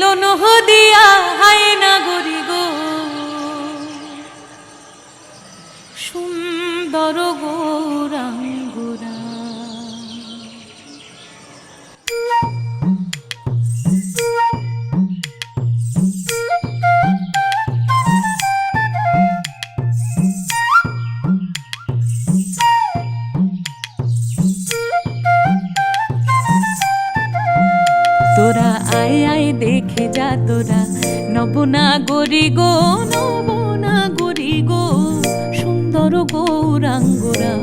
মিলন হদিয়া হায় তোরা, আয় আয়, দেখে যা তোরা। নবনা গরি গো নবনা গরি গো, সুন্দর গৌরাঙ্গরা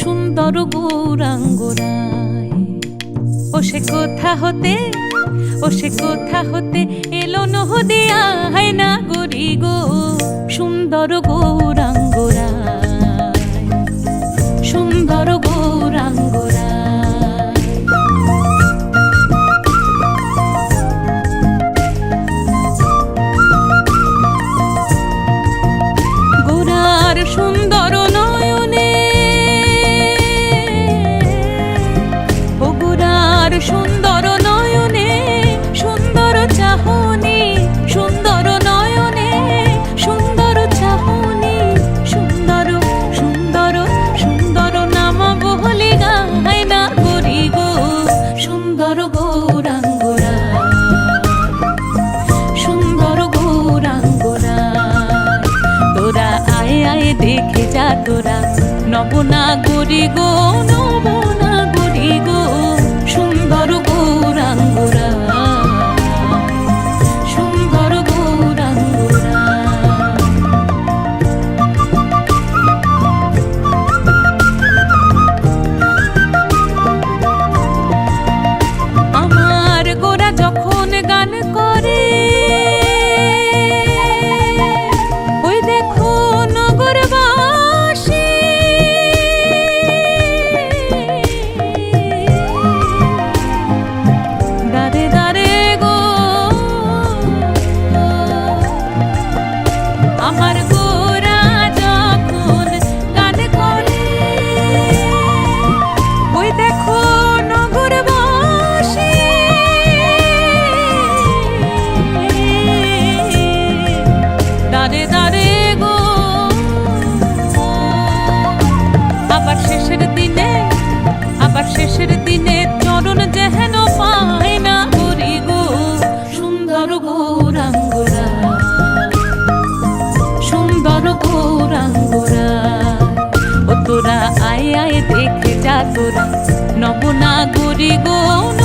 সুন্দর গৌরাঙ্গরা ও সে কোথা হতে ও সে কোথা হতে এলো নহদিয়া। হায় না গরি গো, সুন্দর গৌরাঙ্গ যায় দেখে যা তোরা। নবনা গরি গো নবনা গৌরাঙ্গরা সুন্দর গৌরাঙ্গরা। ও তোরা আয় আয় দেখে যা তোরা। নবনাগরী গৌণ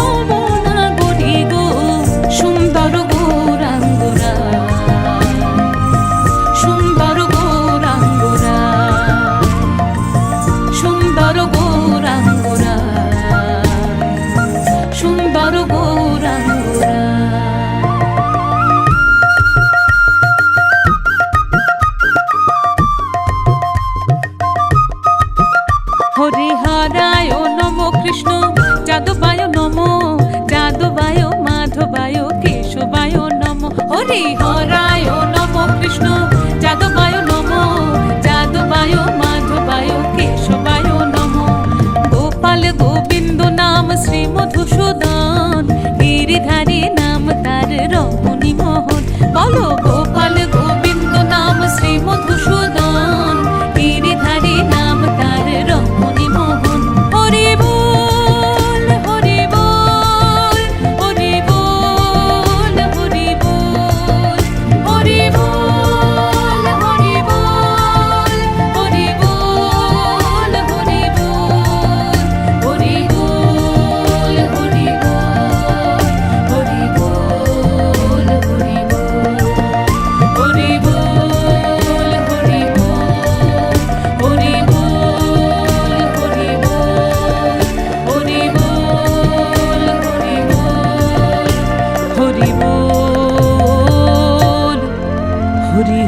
hey.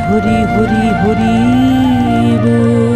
হরি হরি হরি বল